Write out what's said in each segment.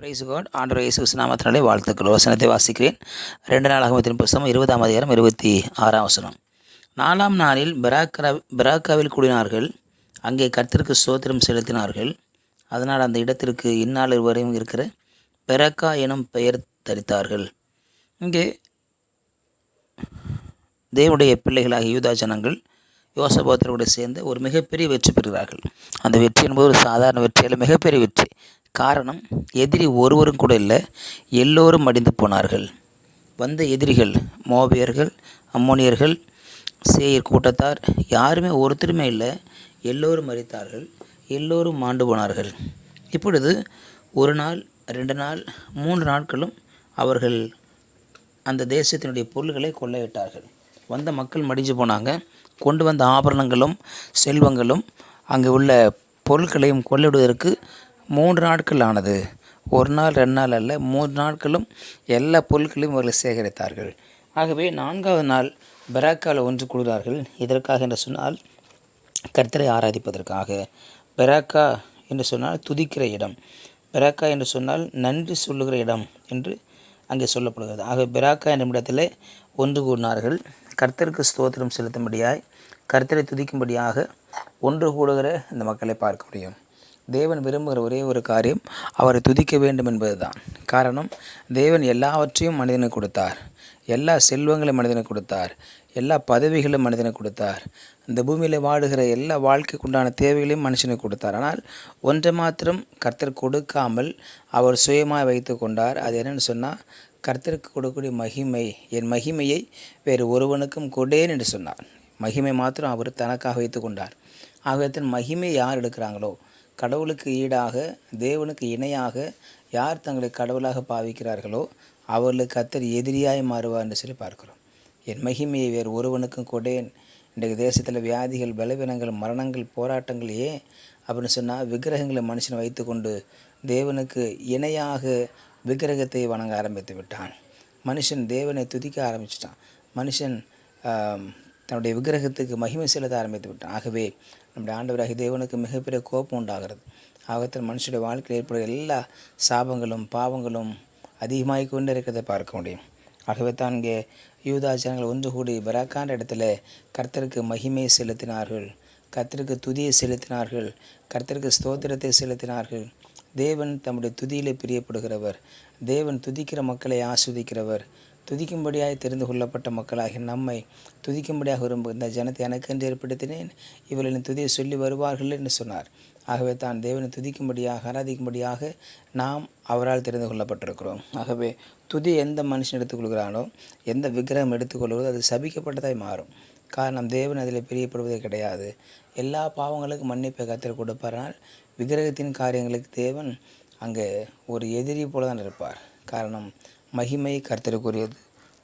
Price God ஆண்டவர் இயேசு நாமத்தினாலே வாழ்த்துக்கள். வசனத்தை வாசிக்கிறேன். ரெண்டு நாள் அகமத்தின் புஸ்தகம் இருபதாம் அதிகாரம் இருபத்தி ஆறாம் வசனம். நாலாம் நாளில் பெராக்கரா பிராக்காவில் கூடினார்கள். அங்கே கர்த்தருக்கு சோத்திரம் செலுத்தினார்கள். அதனால் அந்த இடத்திற்கு இந்நாள் வரையும் இருக்கிற பெராக்கா எனும் பெயர் தரித்தார்கள். இங்கே தேவனுடைய பிள்ளைகளாக யூதா ஜனங்கள் யோசபோத்தரோடு சேர்ந்து ஒரு மிகப்பெரிய வெற்றி பெறுகிறார்கள். அந்த வெற்றி என்பது ஒரு சாதாரண வெற்றி அல்ல மிகப்பெரிய வெற்றி. காரணம் எதிரி ஒருவரும் கூட இல்லை எல்லோரும் மடிந்து போனார்கள். வந்த எதிரிகள் மோபியர்கள் அம்மோனியர்கள் சேயர் கூட்டத்தார் யாருமே ஒருத்தருமே இல்லை எல்லோரும் மறித்தார்கள் எல்லோரும் மாண்டு போனார்கள். இப்பொழுது ஒரு நாள் ரெண்டு நாள் மூன்று நாட்களும் அவர்கள் அந்த தேசத்தினுடைய பொருள்களை கொள்ளையிட்டார்கள். வந்த மக்கள் மடிஞ்சு போனாங்க. கொண்டு வந்த ஆபரணங்களும் செல்வங்களும் அங்கே உள்ள பொருட்களையும் கொள்ளிடுவதற்கு மூன்று நாட்கள் ஆனது ஒரு நாள் ரெண்டு நாள் அல்ல மூன்று நாட்களும் எல்லா பொருட்களையும் அவர்கள் சேகரித்தார்கள். ஆகவே நான்காவது நாள் பெராக்காவில் ஒன்று கூடுகிறார்கள். இதற்காக என்று சொன்னால் கர்த்தரை ஆராதிப்பதற்காக. பெராக்கா என்று சொன்னால் துதிக்கிற இடம். பெராக்கா என்று சொன்னால் நன்றி சொல்லுகிற இடம் என்று அங்கே சொல்லப்படுகிறது. ஆக பெராக்கா என்ற இடத்திலே ஒன்று கூடினார்கள். கர்த்தருக்கு ஸ்தோத்திரம் செலுத்தும்படியாய் கர்த்தரை துதிக்கும்படியாக ஒன்று கூடுகிற இந்த மக்களை பார்க்க முடியும். தேவன் விரும்புகிற ஒரே ஒரு காரியம் அவரை துதிக்க வேண்டும் என்பதுதான். காரணம் தேவன் எல்லாவற்றையும் மனிதனுக்கு கொடுத்தார். எல்லா செல்வங்களையும் மனிதனுக்கு கொடுத்தார். எல்லா பதவிகளும் மனிதனுக்கு கொடுத்தார். இந்த பூமியில் வாடுகிற எல்லா வாழ்க்கைக்கு உண்டான தேவைகளையும் மனுஷனுக்கு கொடுத்தார். ஆனால் ஒன்றை மாத்திரம் கர்த்தர் கொடுக்காமல் அவர் சுயமாக வைத்து கொண்டார். அது என்னென்னு சொன்னால் கர்த்தருக்கு கொடுக்கக்கூடிய மகிமை என் மகிமையை வேறு ஒருவனுக்கும் கொடேன் என்று சொன்னார். மகிமை மாத்திரம் அவர் தனக்காக வைத்து கொண்டார். ஆகவே மகிமை யார் எடுக்கிறாங்களோ கடவுளுக்கு ஈடாக தேவனுக்கு இணையாக யார் தங்களை கடவுளாக பாவிக்கிறார்களோ அவர்களுக்கு கத்தர் எதிரியாய் மாறுவார் என்று சொல்லி பார்க்கிறோம். என் மகிமையை வேறு ஒருவனுக்கும் கொடேன் இன்றைக்கு தேசத்தில் வியாதிகள் பலவீனங்கள் மரணங்கள் போராட்டங்கள் ஏன் அப்படின்னு சொன்னால் விக்கிரகங்களை மனுஷனை வைத்துக்கொண்டு தேவனுக்கு இணையாக விக்கிரகத்தை வணங்க ஆரம்பித்து விட்டான். மனுஷன் தேவனை துதிக்க ஆரம்பிச்சிட்டான். மனுஷன் தன்னுடைய விக்கிரகத்துக்கு மகிமை செலுத்த ஆரம்பித்து விட்டான். ஆகவே நம்முடைய ஆண்டவராகி தேவனுக்கு மிகப்பெரிய கோபம் உண்டாகிறது. ஆகத்தில் மனுஷனுடைய வாழ்க்கையில் ஏற்படுகிற எல்லா சாபங்களும் பாவங்களும் அதிகமாகி கொண்டு இருக்கிறதை பார்க்க முடியும். ஆகவே தான் இங்கே யூதா ஒன்று கூடி பராக்கான இடத்துல கர்த்தருக்கு மகிமை செலுத்தினார்கள். கர்த்தருக்கு துதியை செலுத்தினார்கள். கர்த்தருக்கு ஸ்தோத்திரத்தை செலுத்தினார்கள். தேவன் தம்முடைய துதியிலே பிரியப்படுகிறவர். தேவன் துதிக்கிற மக்களை ஆஸ்வதிக்கிறவர். துதிக்கும்படியாக தெரிந்து கொள்ளப்பட்ட மக்களாகி நம்மை துதிக்கும்படியாக விரும்பும் இந்த ஜனத்தை எனக்கென்று ஏற்படுத்தினேன். இவர்களின் துதியை சொல்லி வருவார்கள் என்று சொன்னார். ஆகவே தான் தேவனை துதிக்கும்படியாக ஆராதிக்கும்படியாக நாம் அவரால் தெரிந்து கொள்ளப்பட்டிருக்கிறோம். ஆகவே துதி எந்த மனுஷன் எடுத்துக்கொள்கிறானோ எந்த விக்கிரகம் எடுத்துக்கொள்கிறதோ அது சபிக்கப்பட்டதாய் மாறும். காரணம் தேவன் அதில் பிரியப்படுவதே கிடையாது. எல்லா பாவங்களுக்கும் மன்னிப்பை கத்தில் கொடுப்பாரால் விக்கிரகத்தின் காரியங்களுக்கு தேவன் அங்கே ஒரு எதிரி போல தான் இருப்பார். காரணம் மகிமை கர்த்தருக்குரியது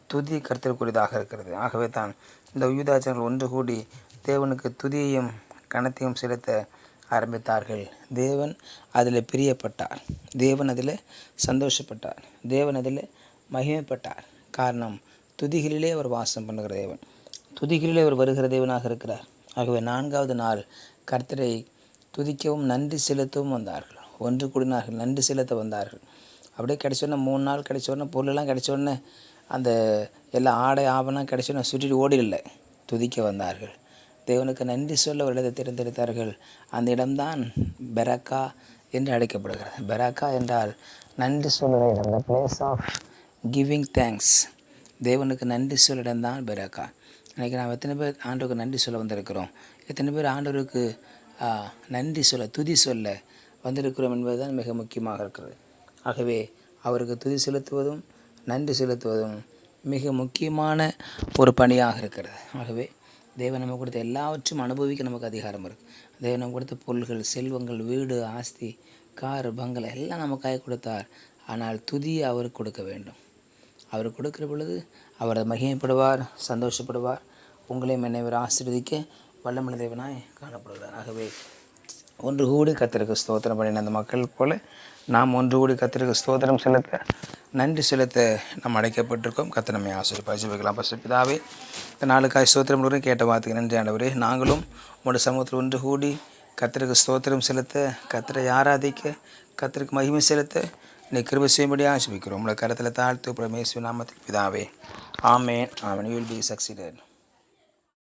துதி கர்த்தருக்குரியதாக இருக்கிறது. ஆகவே தான் இந்த யூதாச்சர்கள் ஒன்று கூடி தேவனுக்கு துதியையும் கணத்தையும் செலுத்த ஆரம்பித்தார்கள். தேவன் அதில் பிரியப்பட்டார். தேவன் அதில் சந்தோஷப்பட்டார். தேவன் அதில் மகிமைப்பட்டார். காரணம் துதிகளிலே அவர் வாசம் பண்ணுகிற தேவன். துதிகளிலே அவர் வருகிற தேவனாக இருக்கிறார். ஆகவே நான்காவது நாள் கர்த்தரை துதிக்கவும் நன்றி செலுத்தவும் வந்தார்கள். ஒன்று கூடினார்கள் நன்றி செலுத்த வந்தார்கள். அப்படியே கிடச்சோடனே மூணு நாள் கிடச்சோடனே பொருளெல்லாம் கிடச்சோடனே அந்த எல்லா ஆடை ஆபணம் கிடச்சோடனே சுற்றிட்டு ஓடிடல. துதிக்க வந்தார்கள். தேவனுக்கு நன்றி சொல்ல ஒரு இடத்தை தேர்ந்தெடுத்தார்கள். அந்த இடம்தான் பெராக்கா என்று அழைக்கப்படுகிறது. பெராக்கா என்றால் நன்றி சொல்லுகிற இடம் the place of giving thanks தேவனுக்கு நன்றி சொல்ல இடம்தான் பெராக்கா. இன்றைக்கி நாம் எத்தனை பேர் ஆண்டவருக்கு நன்றி சொல்ல வந்திருக்கிறோம்? எத்தனை பேர் ஆண்டவருக்கு நன்றி சொல்ல துதி சொல்ல வந்திருக்கிறோம் என்பதுதான் மிக முக்கியமாக இருக்கிறது. ஆகவே அவருக்கு துதி செலுத்துவதும் நன்றி செலுத்துவதும் மிக முக்கியமான ஒரு பணியாக இருக்கிறது. ஆகவே தேவன் நம்ம கொடுத்த எல்லாவற்றும் அனுபவிக்க நமக்கு அதிகாரம் இருக்குது தேவன் நம்ம கொடுத்த பொருள்கள் செல்வங்கள் வீடு ஆஸ்தி கார் பங்களா எல்லாம் நமக்காக கொடுத்தார். ஆனால் துதியை அவருக்கு கொடுக்க வேண்டும். அவர் கொடுக்கிற பொழுது அவர் மகிமைப்படுவார் சந்தோஷப்படுவார். உங்களையும் என்னை அவர் ஆசீர்வதிக்க வல்லமன தேவனாய் காணப்படுகிறார். ஆகவே ஒன்று கூடி கத்திற்கு ஸ்தோத்திரம் பண்ணின அந்த மக்கள் போல நாம் ஒன்று கூடி கத்திற்கு ஸ்தோத்திரம் செலுத்த நன்றி செலுத்த நாம் அடைக்கப்பட்டிருக்கோம் கத்தனமே ஆசிரியர் ஜெபிக்கலாம். பசு பிதாவே இந்த நாளுக்காய் ஸ்தோத்திரம் முழுவதும் கேட்ட வார்த்தைக்கு நன்றி ஆண்டவரே. நாங்களும் உங்களோட சமூகத்தில் ஒன்று கூடி கத்திற்கு ஸ்தோத்திரம் செலுத்த கத்திரை ஆராதிக்க கத்திற்கு மகிமை செலுத்த நீ கிருப செய்யும்படி ஆசிபிக்கிறோம் உங்களை கருத்தில் தாழ்த்து பிரமேஸ்வ நாமத்தில் பிதாவே. ஆமேன். Amen. You will be succeeded